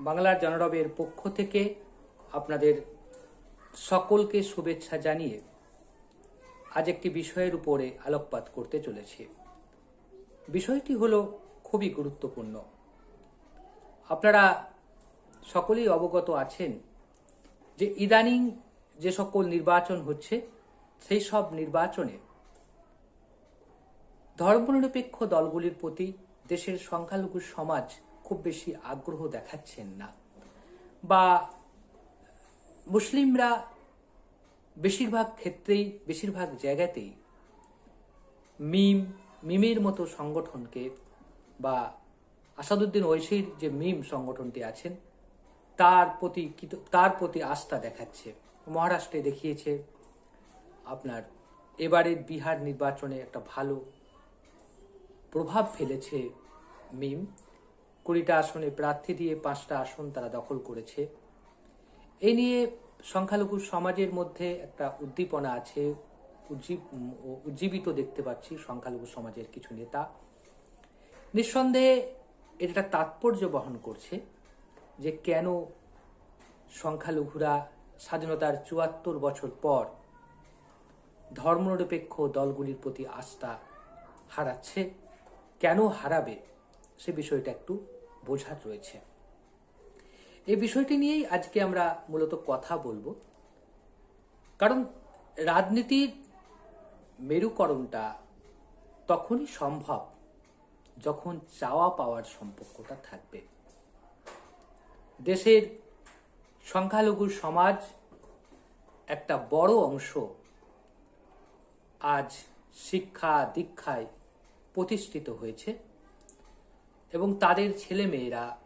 বাংলার জনরবের পক্ষ থেকে আপনাদের সকলকে শুভেচ্ছা জানিয়ে আজ একটি বিষয়ের উপরে আলোকপাত করতে চলেছি। বিষয়টি হলো খুবই গুরুত্বপূর্ণ। আপনারা সকলেই অবগত আছেন যে ইদানিং যে সকল নির্বাচন হচ্ছে, সেই সব নির্বাচনে ধর্মনিরপেক্ষ দলগুলির প্রতি দেশের সংখ্যালঘু সমাজ খুব বেশি আগ্রহ দেখাচ্ছেন না। বা মুসলিমরা বেশিরভাগ ক্ষেত্রেই, বেশিরভাগ জায়গাতেই মিম, মিমের মতো সংগঠনকে বা আসাদুদ্দিন ঐশীর যে মিম সংগঠনটি আছেন, তার প্রতি তার প্রতি আস্থা দেখাচ্ছে। মহারাষ্ট্রে দেখিয়েছে, আপনার এবারের বিহার নির্বাচনে একটা ভালো প্রভাব ফেলেছে মিম। কুড়িটা আসনে প্রার্থী দিয়ে পাঁচটা আসন তারা দখল করেছে। এ নিয়ে সংখ্যালঘু সমাজের মধ্যে একটা উদ্দীপনা আছে। উজ্জীব- উজ্জীবিত দেখতে পাচ্ছি সংখ্যালঘু সমাজের কিছু নেতা। নিঃসন্দেহে এটা তাৎপর্য বহন করছে যে কেন সংখ্যালঘুরা স্বাধীনতার চুয়াত্তর বছর পর ধর্মনিরপেক্ষ দলগুলির প্রতি আস্থা হারাচ্ছে, কেন হারাবে সে বিষয়টা একটু বোঝার রয়েছে। এই বিষয়টি নিয়েই আজকে আমরা মূলত কথা বলব। কারণ রাজনীতির মেরুকরণটা তখনই সম্ভব যখন চাওয়া পাওয়ার সম্পর্কটা থাকবে। দেশের সংখ্যালঘু সমাজ একটা বড় অংশ আজ শিক্ষা দীক্ষায় প্রতিষ্ঠিত হয়েছে। এবং তাদের ছেলে মেয়েরা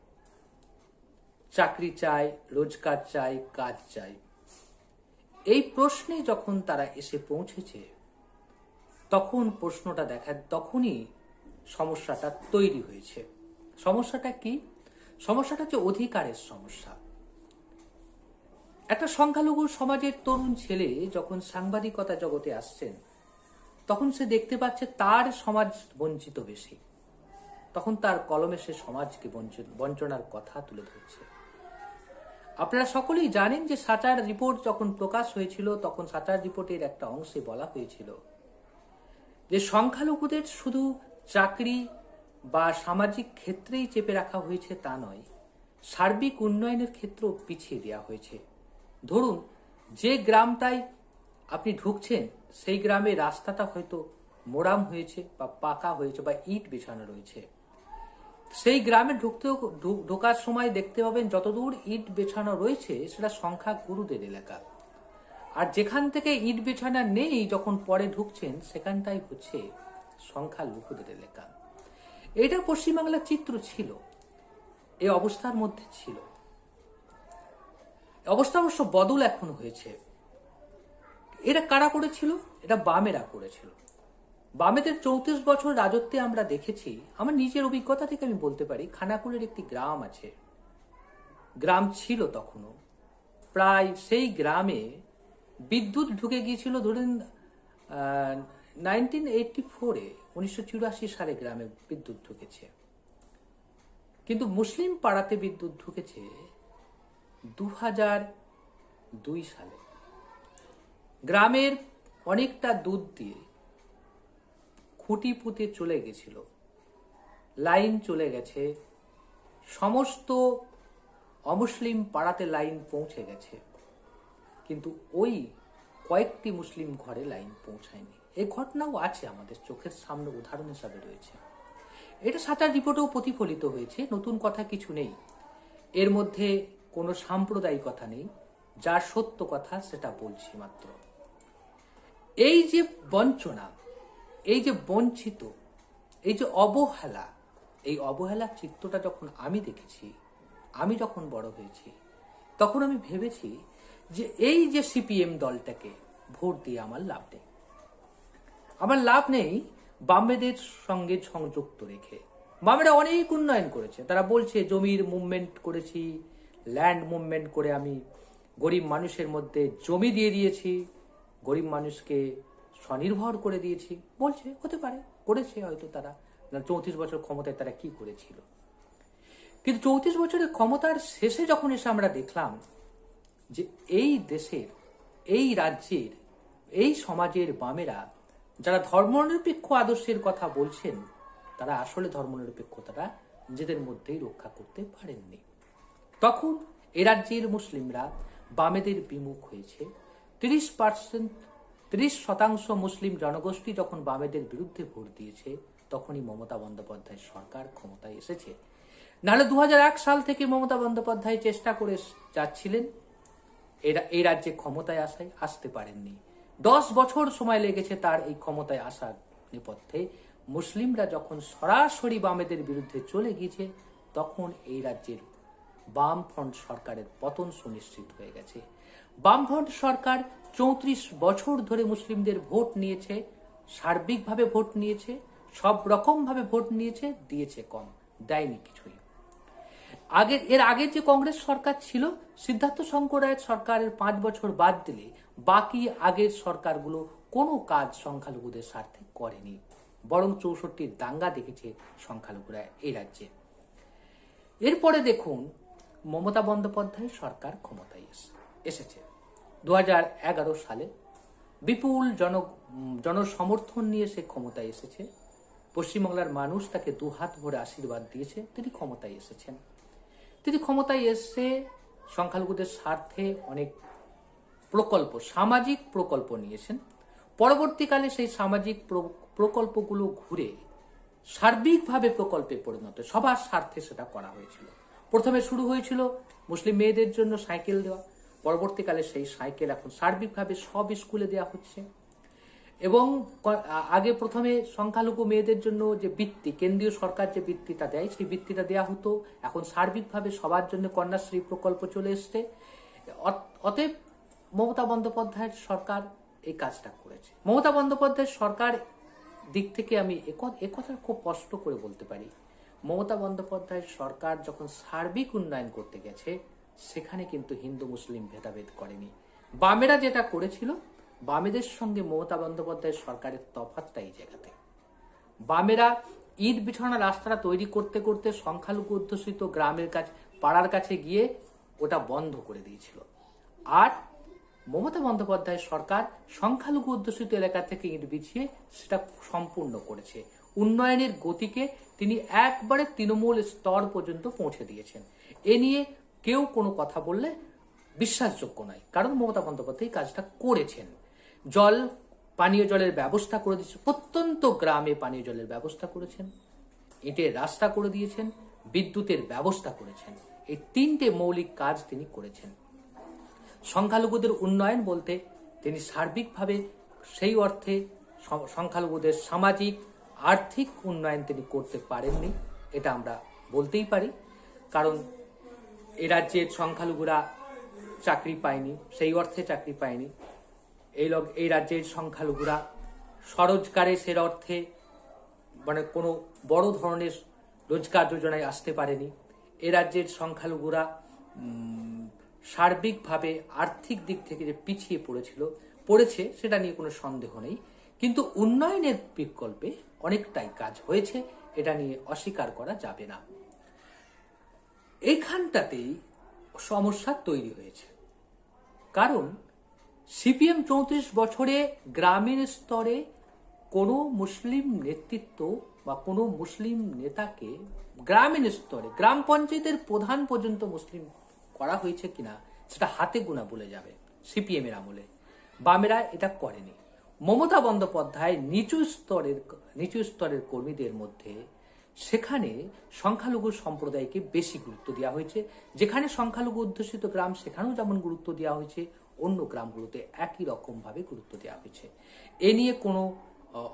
চাকরি চায়, রোজগার চায়, কাজ চায়। এই প্রশ্নে যখন তারা এসে পৌঁছেছে, তখন প্রশ্নটা দেখা, তখনই সমস্যাটা তৈরি হয়েছে। সমস্যাটা কি? সমস্যাটা হচ্ছে অধিকারের সমস্যা। একটা সংখ্যালঘু সমাজের তরুণ ছেলে যখন সাংবাদিকতা জগতে আসছেন, তখন সে দেখতে পাচ্ছে তার সমাজ বঞ্চিত বেশি। তখন তার কলমে সে সমাজকে বঞ্চ- বঞ্চনার কথা তুলে ধরছে। আপনারা সকলেই জানেন যে সাচার রিপোর্ট যখন প্রকাশ হয়েছিল, তখন সাচার রিপোর্টের একটা অংশে বলা হয়েছিল যে সংখ্যালঘুদের শুধু চাকরি বা সামাজিক ক্ষেত্রেই চেপে রাখা হয়েছে তা নয়, সার্বিক উন্নয়নের ক্ষেত্রেও পিছিয়ে দেওয়া হয়েছে। ধরুন, যে গ্রামটায় আপনি ঢুকছেন, সেই গ্রামে রাস্তাটা হয়তো মোরাম হয়েছে বা পাকা হয়েছে বা ইট বিছানো রয়েছে। সেই গ্রামে ঢুকতেও ঢোকার সময় দেখতে পাবেন যতদূর ইট বেছানো রয়েছে, সেটা সংখ্যা গুরুদের এলাকা। আর যেখান থেকে ইট বেছানা নেই যখন পরে ঢুকছেন, সেখানটাই হচ্ছে সংখ্যা লঘুদের এলাকা। এটা পশ্চিমবাংলার চিত্র ছিল। এই অবস্থার মধ্যে ছিল। অবস্থা অবশ্য বদল এখন হয়েছে। এটা কারা করেছিল? এটা বামেরা করেছিল। বামেদের চৌত্রিশ বছর রাজত্বে আমরা দেখেছি, আমার নিজের অভিজ্ঞতা থেকে আমি বলতে পারি, খানাকুলের একটি গ্রাম আছে। গ্রাম ছিল তখনও। প্রায় সেই গ্রামে বিদ্যুৎ ঢুকে গিয়েছিল ধরুন নাইনটিন এইটটি ফোরে উনিশশো চুরাশি সালে গ্রামে বিদ্যুৎ ঢুকেছে। কিন্তু মুসলিম পাড়াতে বিদ্যুৎ ঢুকেছে দু হাজার দুই সালে। গ্রামের অনেকটা দুধ দিয়ে খুঁটি পুঁতে চলে গেছিল। লাইন চলে গেছে। সমস্ত অমুসলিম পাড়াতে লাইন পৌঁছে গেছে। কিন্তু ওই কয়েকটি মুসলিম ঘরে লাইন পৌঁছায়নি। এই ঘটনাও আছে আমাদের চোখের সামনে, উদাহরণ হিসাবে রয়েছে। এটা সাঁতার রিপোর্টেও প্রতিফলিত হয়েছে, নতুন কথা কিছু নেই। এর মধ্যে কোনো সাম্প্রদায়িকতা নেই, যা সত্য কথা সেটা বলছি মাত্র। এই যে বঞ্চনা এই যে বঞ্চিত, এই যে অবহেলা, এই অবহেলার চিত্রটা যখন আমি দেখেছি, আমি যখন বড় হয়েছি, তখন আমি ভেবেছি যে এই যে সিপিএম দলটাকে ভোট দিয়ে আমার লাভ নেই। আমার লাভ নেই বামেদের সঙ্গে সংযুক্ত রেখে। বামেরা অনেক উন্নয়ন করেছে। তারা বলছে, জমির মুভমেন্ট করেছি ল্যান্ড মুভমেন্ট করে আমি গরিব মানুষের মধ্যে জমি দিয়ে দিয়েছি। গরিব মানুষকে স্বনির্ভর করে দিয়েছি। বলছে, হতে পারে, করেছে হয়তো তারা। চৌত্রিশ বছর ক্ষমতায় তারা কি করেছিল? কিন্তু চৌত্রিশ বছরের ক্ষমতার শেষে যখন এসে আমরা দেখলাম যে এই দেশের, এই রাজ্যের, এই সমাজের বামেরা যারা ধর্মনিরপেক্ষ আদর্শের কথা বলছেন, তারা আসলে ধর্মনিরপেক্ষতাটা নিজেদের মধ্যেই রক্ষা করতে পারেননি। তখন এ রাজ্যের মুসলিমরা বামেদের বিমুখ হয়েছে। তিরিশ পার্সেন্ট তিরিশ শতাংশ মুসলিম জনগোষ্ঠী যখন বামেদের বিরুদ্ধে ভোট দিয়েছে, তখনই মমতা বন্দ্যোপাধ্যায় সরকার ক্ষমতায় এসেছে। নাহলে দু হাজার এক সাল থেকে মমতা বন্দ্যোপাধ্যায় চেষ্টা করে যাচ্ছিলেন। এরা, এই রাজ্যে ক্ষমতায় আসায় আসতে পারেননি। দশ বছর সময় লেগেছে তার এই ক্ষমতায় আসার নেপথ্যে। মুসলিমরা যখন সরাসরি বামেদের বিরুদ্ধে চলে গিয়েছে, তখন এই রাজ্যের বামফ্রন্ট সরকারের পতন সুনিশ্চিত হয়ে গেছে। বামফ্রন্ট সরকার চৌত্রিশ বছর ধরে মুসলিমদের ভোট নিয়েছে, সার্বিকভাবে ভোট নিয়েছে, সব রকমভাবে ভোট নিয়েছে, দিয়েছে কম, দেয়নি কিছুই। আগের, এর আগে যে কংগ্রেস সরকার ছিল, সিদ্ধার্থ শঙ্কর রায়ের সরকারের পাঁচ বছর বাদ দিলে বাকি আগের সরকারগুলো কোনো কাজ সংখ্যালঘুদের স্বার্থে করেনি, বরং চৌষট্টির দাঙ্গা দেখেছে সংখ্যালঘুরা এই রাজ্যে। এরপরে দেখুন, মমতা বন্দ্যোপাধ্যায় সরকার ক্ষমতায় এসেছে। দু হাজার এগারো সালে বিপুল জন, জনসমর্থন নিয়ে সে ক্ষমতায় এসেছে। পশ্চিমবাংলার মানুষ তাকে দুহাত ভরে আশীর্বাদ দিয়েছে। তিনি ক্ষমতায় এসেছেন। তিনি ক্ষমতায় এসে সংখ্যালঘুদের স্বার্থে অনেক প্রকল্প, সামাজিক প্রকল্প নিয়েছেন। পরবর্তীকালে সেই সামাজিক প্র- প্রকল্পগুলো ঘুরে সার্বিকভাবে প্রকল্পে পরিণত সবার স্বার্থে সেটা করা হয়েছিল। প্রথমে শুরু হয়েছিল মুসলিম মেয়েদের জন্য সাইকেল দেওয়া পরবর্তীকালে সেই সাইকেল এখন সার্বিকভাবে সব স্কুলে দেওয়া হচ্ছে। এবং আগে প্রথমে সংখ্যালঘু মেয়েদের জন্য যে বৃত্তি, কেন্দ্রীয় সরকার যে বৃত্তিটা দেয়, সেই বৃত্তিটা দেওয়া হতো। এখন সার্বিকভাবে সবার জন্য কন্যাশ্রী প্রকল্প চলে এসছে। অত- অতএব মমতা বন্দ্যোপাধ্যায়ের সরকার এই কাজটা করেছে। মমতা বন্দ্যোপাধ্যায়ের সরকার দিক থেকে আমি এ কথা খুব স্পষ্ট করে বলতে পারি। মমতা বন্দ্যোপাধ্যায়ের সরকার যখন সার্বিক উন্নয়ন করতে গেছে সেখানে কিন্তু হিন্দু মুসলিম ভেদাভেদ করেনি। বামেরা যেটা করেছিল, বামেদের সঙ্গে মমতা বন্দ্যোপাধ্যায়ের সরকারের তফাৎটা এই জায়গাতে। বামেরা ইট বিছানা রাস্তাটা তৈরি করতে করতে সংখ্যালঘু অধ্যুষিত গ্রামের কাছে, পাড়ার কাছে গিয়ে ওটা বন্ধ করে দিয়েছিল। আর মমতা বন্দ্যোপাধ্যায় সরকার সংখ্যালঘু অধ্যুষিত এলাকা থেকে ইট বিছিয়ে সেটা সম্পূর্ণ করেছে। উন্নয়নের গতিকে তিনি একবারে তৃণমূল স্তর পর্যন্ত পৌঁছে দিয়েছেন। এ নিয়ে কেউ কোনো কথা বললে বিশ্বাসযোগ্য নয়। কারণ মমতা বন্দ্যোপাধ্যায় কাজটা করেছেন। জল, পানীয় জলের ব্যবস্থা করে দিয়েছে। প্রত্যন্ত গ্রামে পানীয় জলের ব্যবস্থা করেছেন। ইটের রাস্তা করে দিয়েছেন। বিদ্যুতের ব্যবস্থা করেছেন। এই তিনটে মৌলিক কাজ তিনি করেছেন। সংখ্যালঘুদের উন্নয়ন বলতে তিনি সার্বিকভাবে সেই অর্থে সংখ্যালঘুদের সামাজিক, আর্থিক উন্নয়ন তিনি করতে পারেননি। এটা আমরা বলতেই পারি। কারণ এ রাজ্যের সংখ্যালঘুরা চাকরি পায়নি, সেই অর্থে চাকরি পায়নি। এই লগ- এই রাজ্যের সংখ্যালঘুরা স্বরোজগারে সে অর্থে মানে কোনো বড় ধরনের রোজগার যোজনায় আসতে পারেনি। এ রাজ্যের সংখ্যালঘুরা সার্বিকভাবে আর্থিক দিক থেকে যে পিছিয়ে পড়েছিল, পড়েছে সেটা নিয়ে কোনো সন্দেহ নেই। কিন্তু উন্নয়নের বিকল্পে অনেকটাই কাজ হয়েছে, এটা নিয়ে অস্বীকার করা যাবে না। এখানটাতেই সমস্যা তৈরি হয়েছে। কারণ সিপিএম চৌত্রিশ বছরে গ্রামীণ স্তরে কোনো মুসলিম নেতৃত্ব বা কোনো মুসলিম নেতাকে গ্রামীণ স্তরে, গ্রাম পঞ্চায়েতের প্রধান পর্যন্ত মুসলিম করা হয়েছে কিনা সেটা হাতে গোনা বলে যাবে সিপিএম এর আমলে। বামেরা এটা করেনি। মমতা বন্দ্যোপাধ্যায় নিচু স্তরের নিচু স্তরের কর্মীদের মধ্যে সেখানে সংখ্যালঘু সম্প্রদায়কে বেশি গুরুত্ব দেওয়া হয়েছে। যেখানে সংখ্যালঘু অধ্যুষিত গ্রাম, সেখানেও যেমন গুরুত্ব দেওয়া হয়েছে, অন্য গ্রামগুলোতে একই রকমভাবে গুরুত্ব দেওয়া হয়েছে। এ নিয়ে কোনো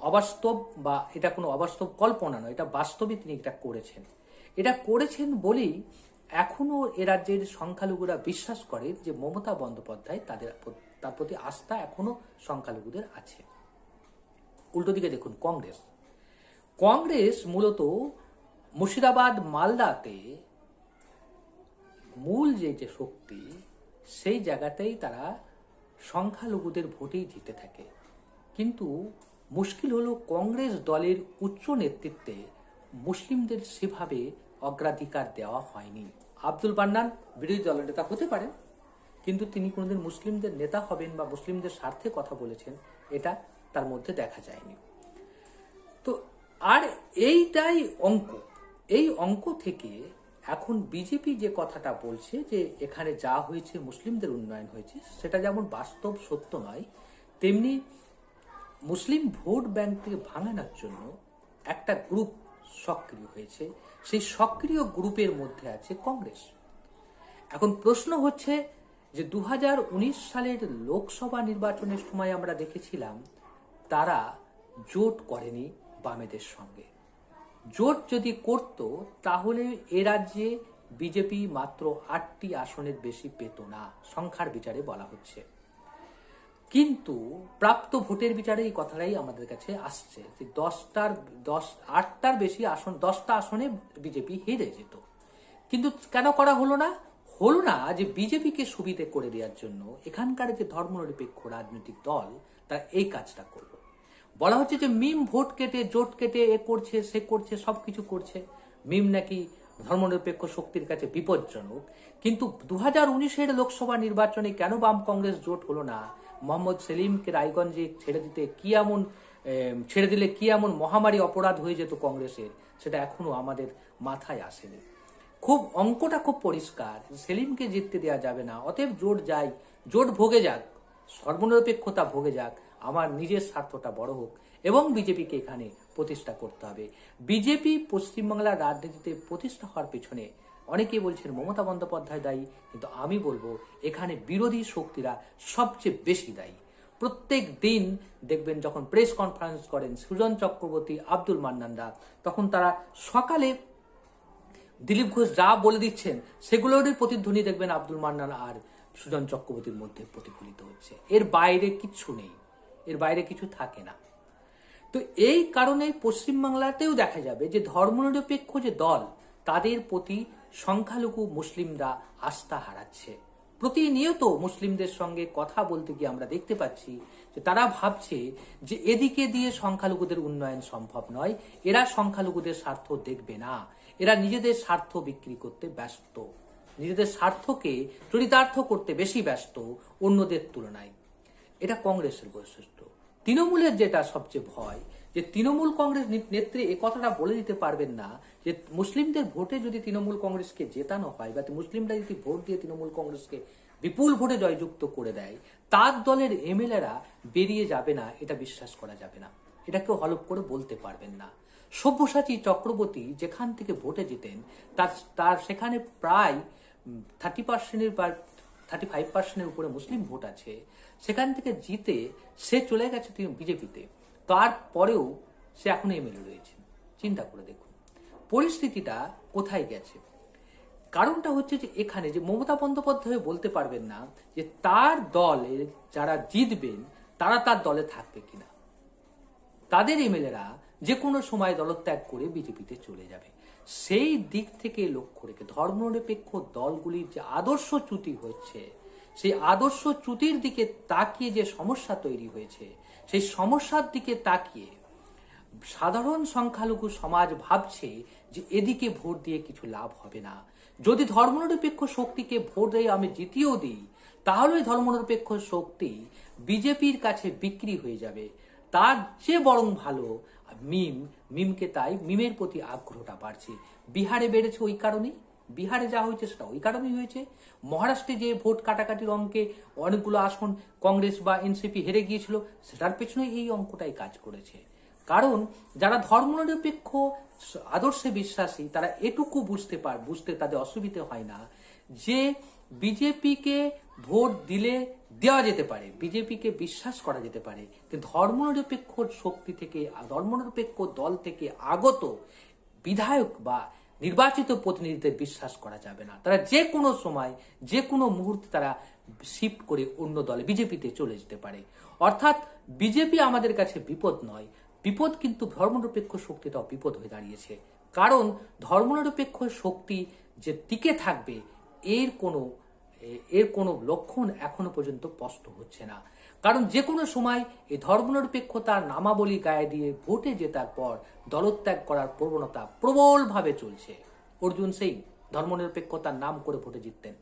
অবাস্তব বা এটা কোনো অবাস্তব কল্পনা নয়, এটা বাস্তবে তিনি এটা করেছেন। এটা করেছেন বলেই এখনও এ রাজ্যের সংখ্যালঘুরা বিশ্বাস করে যে মমতা বন্দ্যোপাধ্যায় তাদের তার প্রতি আস্থা এখনও সংখ্যালঘুদের আছে। উল্টো দিকে দেখুন, কংগ্রেস। কংগ্রেস মূলত মুর্শিদাবাদ, মালদাতে মূল যে যে শক্তি, সেই জায়গাতেই তারা সংখ্যালঘুদের ভোটেই জিতে থাকে। কিন্তু মুশকিল হলো কংগ্রেস দলের উচ্চ নেতৃত্বে মুসলিমদের সেভাবে অগ্রাধিকার দেওয়া হয়নি। আব্দুল বান্নান বিরোধী দলের নেতা হতে পারেন, কিন্তু তিনি কোনোদিন মুসলিমদের নেতা হবেন বা মুসলিমদের স্বার্থে কথা বলেছেন, এটা তার মধ্যে দেখা যায়নি। তো আর এইটাই অঙ্ক। এই অঙ্ক থেকে এখন বিজেপি যে কথাটা বলছে যে এখানে যা হয়েছে মুসলিমদের উন্নয়ন হয়েছে, সেটা যেমন বাস্তব সত্য নয়, তেমনি মুসলিম ভোট ব্যাংককে ভাঙানোর জন্য একটা গ্রুপ সক্রিয় হয়েছে। সেই সক্রিয় গ্রুপের মধ্যে আছে কংগ্রেস। এখন প্রশ্ন হচ্ছে যে দু উনিশ সালের লোকসভা নির্বাচনের সময় আমরা দেখেছিলাম, তারা জোট করেনি। বামেদের সঙ্গে। জোট যদি করত, তাহলে এ রাজ্যে বিজেপি মাত্র আটটি আসনের বেশি পেত না, সংখ্যার বিচারে বলা হচ্ছে। কিন্তু প্রাপ্ত ভোটের বিচারে এই কথাটাই আমাদের কাছে আসছে যে দশটার, দশ, আটটার বেশি আসন, দশটা আসনে বিজেপি হেরে যেত। কিন্তু কেন করা হলো না? হলো না যে বিজেপিকে সুবিধে করে দেওয়ার জন্য এখানকার যে ধর্মনিরপেক্ষ রাজনৈতিক দল, তারা এই কাজটা করল। বলা হচ্ছে যে মিম ভোট কেটে, জোট কেটে, এ করছে, সে করছে সব কিছু করছে। মিম নাকি ধর্মনিরপেক্ষ শক্তির কাছে বিপজ্জনক। কিন্তু দু হাজার উনিশের লোকসভা নির্বাচনে কেন বাম কংগ্রেস জোট হলো না? মোহাম্মদ সেলিমকে রায়গঞ্জে ছেড়ে দিতে কি এমন ছেড়ে দিলে কি এমন মহামারী অপরাধ হয়ে যেত কংগ্রেসের? সেটা এখনও আমাদের মাথায় আসেনি। খুব, অঙ্কটা খুব পরিষ্কার। সেলিমকে জিততে দেওয়া যাবে না। অতএব জোট যাই জোট ভোগে যাক, সর্বনিরপেক্ষতা ভোগে যাক। আমার নিজের স্বার্থটা বড় হোক এবং বিজেপিকে এখানে প্রতিষ্ঠা করতে হবে। বিজেপি পশ্চিমবাংলার রাজনীতিতে প্রতিষ্ঠা হওয়ার পেছনে অনেকেই বলছেন মমতা বন্দ্যোপাধ্যায় দায়ী, কিন্তু আমি বলব এখানে বিরোধী শক্তিরা সবচেয়ে বেশি দায়ী। প্রত্যেক দিন দেখবেন যখন প্রেস কনফারেন্স করেন সুজন চক্রবর্তী, আব্দুল মান্নানরা, তখন তারা সকালে দিলীপ ঘোষ যা বলে দিচ্ছেন সেগুলোরই প্রতিধ্বনি দেখবেন আব্দুল মান্নান আর সুজন চক্রবর্তীর মধ্যে প্রতিফলিত হচ্ছে। এর বাইরে কিচ্ছু নেই। এর বাইরে কিছু থাকে না। তো এই কারণে পশ্চিমবাংলাতেও দেখা যাবে যে ধর্মনিরপেক্ষ যে দল, তাদের প্রতি সংখ্যালঘু মুসলিমরা আস্থা হারাচ্ছে। প্রতিনিয়ত মুসলিমদের সঙ্গে কথা বলতে গিয়ে আমরা দেখতে পাচ্ছি যে তারা ভাবছে যে এদিকে দিয়ে সংখ্যালঘুদের উন্নয়ন সম্ভব নয়, এরা সংখ্যালঘুদের স্বার্থ দেখবে না, এরা নিজেদের স্বার্থ বিক্রি করতে ব্যস্ত, নিজেদের স্বার্থকে চরিতার্থ করতে বেশি ব্যস্ত অন্যদের তুলনায়। এটা কংগ্রেসের বৈশিষ্ট্য। তৃণমূলের যেটা সবচেয়ে ভয়, যে তৃণমূল কংগ্রেস নেত্রী এ কথাটা বলে দিতে পারবেন না, যে মুসলিমদের ভোটে যদি তৃণমূল কংগ্রেসকে জেতানো হয় বা মুসলিমরা যদি ভোট দিয়ে তৃণমূল কংগ্রেসকে বিপুল ভোটে জয়যুক্ত করে দেয়, তার দলের এমএলএরা বেরিয়ে যাবে না, এটা বিশ্বাস করা যাবে না। এটা কেউ হলপ করে বলতে পারবেন না। সব্যসাচী চক্রবর্তী যেখান থেকে ভোটে জিতেন, তার তার সেখানে প্রায় থার্টি পার্সেন্টের বা থার্টি ফাইভ পার্সেন্টের উপরে মুসলিম ভোট আছে। সেখান থেকে জিতে সে চলে গেছে বিজেপিতে। তারপরেও সে এখন এমএলএ রয়েছে। চিন্তা করে দেখুন। পরিস্থিতিটা কোথায় গেছে? কারণটা হচ্ছে যে এখানে যে মমতা বন্দ্যোপাধ্যায় বলতে পারবেন না যে তার দলে যারা জিতবেন, তারা তার দলে থাকবে কিনা। তাদের এমএলএরা যে কোনো সময় দলত্যাগ করে বিজেপিতে চলে যাবে। সেই দিক থেকে লক্ষ্য রেখে ধর্মনিরপেক্ষ দলগুলির যে আদর্শ চ্যুতি হচ্ছে সেই আদর্শ চ্যুতির দিকে তাকিয়ে যে সমস্যা তৈরি হয়েছে, সেই সমস্যার দিকে তাকিয়ে সাধারণ সংখ্যালঘু সমাজ ভাবছে যে এদিকে ভোট দিয়ে কিছু লাভ হবে না। যদি ধর্মনিরপেক্ষ শক্তিকে ভোট দিয়ে আমি জিতিয়েও দিই তাহলে ধর্মনিরপেক্ষ শক্তি বিজেপির কাছে বিক্রি হয়ে যাবে। তার চেয়ে বরং ভালো মিম, মিমকে তাই মিমের প্রতি আগ্রহটা বাড়ছে। বিহারে বেড়েছে ওই কারণেই? বিহারে যা হয়েছে সেটা ওই কারণেই হয়েছে। মহারাষ্ট্রে যে ভোট কাটাকাটির অঙ্কে অনেকগুলো আসন কংগ্রেস বা এনসিপি হেরে গিয়েছিল, সেটার পেছনে এই অঙ্কটাই কাজ করেছে। কারণ যারা ধর্মনিরপেক্ষ, আদর্শে বিশ্বাসী, তারা এটুকু বুঝতে পার, বুঝতে তাদের অসুবিধে হয় না যে বিজেপিকে ভোট দিলে দেওয়া যেতে পারে, বিজেপিকে বিশ্বাস করা যেতে পারে। কিন্তু ধর্মনিরপেক্ষ শক্তি থেকে, ধর্মনিরপেক্ষ দল থেকে আগত বিধায়ক বা নির্বাচিত প্রতিনিধিদের বিশ্বাস করা যাবে না। তারা যে কোনো সময়, যে কোনো মুহূর্তে তারা শিফট করে অন্য দলে, বিজেপিতে চলে যেতে পারে। অর্থাৎ বিজেপি আমাদের কাছে বিপদ নয়। বিপদ কিন্তু ধর্মনিরপেক্ষ শক্তিটাও বিপদ হয়ে দাঁড়িয়েছে। কারণ ধর্মনিরপেক্ষ শক্তি যে টিকে থাকবে, এর কোনো এর কোনো লক্ষণ এখনও পর্যন্ত স্পষ্ট হচ্ছে না। কারণ যে কোনো সময় এই ধর্মনিরপেক্ষতার নামাবলী গায়ে দিয়ে ভোটে জেতার পর দলত্যাগ করার প্রবণতা প্রবলভাবে চলছে। অর্জুন সিং ধর্মনিরপেক্ষতার নাম করে ভোটে জিততেন।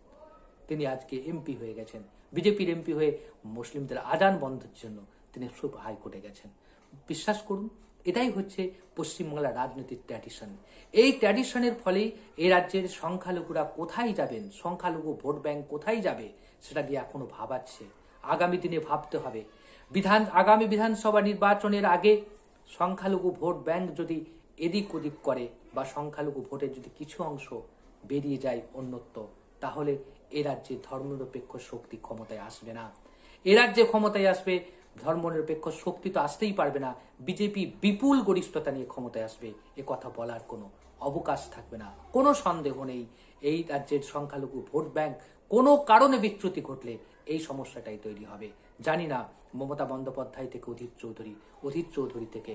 তিনি আজকে এমপি হয়ে গেছেন। বিজেপির এমপি হয়ে মুসলিমদের আজান বন্ধের জন্য তিনি সুপ হাইকোর্টে গেছেন। বিশ্বাস করুন এটাই হচ্ছে পশ্চিমবাংলার রাজনীতির ট্র্যাডিশন এই ট্র্যাডিশনের ফলেই এই রাজ্যের সংখ্যালঘুরা কোথায় যাবেন, সংখ্যালঘু ভোট ব্যাংক কোথায় যাবে, সেটা দিয়ে এখনও ভাবাচ্ছে। আগামী দিনে ভাবতে হবে। বিধান, আগামী বিধানসভা নির্বাচনের আগে সংখ্যালঘু ভোট ব্যাংক যদি এদিক ওদিক করে বা সংখ্যালঘু ভোটের যদি কিছু অংশ বেরিয়ে যায় অন্যত্র, তাহলে এ রাজ্যে ধর্মনিরপেক্ষ শক্তি ক্ষমতায় আসবে না। এ রাজ্যে ক্ষমতায় আসবে ধর্মনিরপেক্ষ শক্তি তো আসতেই পারবে না। বিজেপি বিপুল গরিষ্ঠতা নিয়ে ক্ষমতায় আসবে। এ কথা বলার কোনো অবকাশ থাকবে না। কোনো সন্দেহ নেই। এই রাজ্যের সংখ্যালঘু ভোট ব্যাংক কোনো কারণে বিচ্যুতি ঘটলে এই সমস্যাটাই তৈরি হবে। জানি না, মমতা বন্দ্যোপাধ্যায় থেকে অধীর চৌধুরী অধীর চৌধুরী থেকে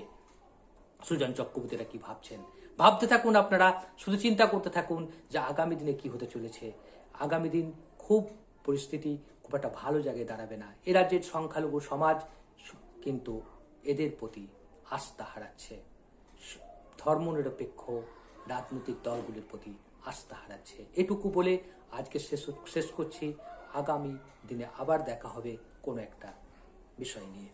সুজন চক্রবর্তীরা কি ভাবছেন? ভাবতে থাকুন আপনারা, শুধু চিন্তা করতে থাকুন যে আগামী দিনে কি হতে চলেছে। আগামী দিন খুব পরিস্থিতি খুব একটা ভালো জায়গায় দাঁড়াবে না। এ রাজ্যের সংখ্যালঘু সমাজ কিন্তু এদের প্রতি আস্থা হারাচ্ছে। ধর্মনিরপেক্ষ রাজনৈতিক দলগুলির প্রতি আস্থা হারাচ্ছে। এটুকু বলে আজকে শেষ শেষ করছি। আগামী দিনে আবার দেখা হবে কোনো একটা বিষয় নিয়ে।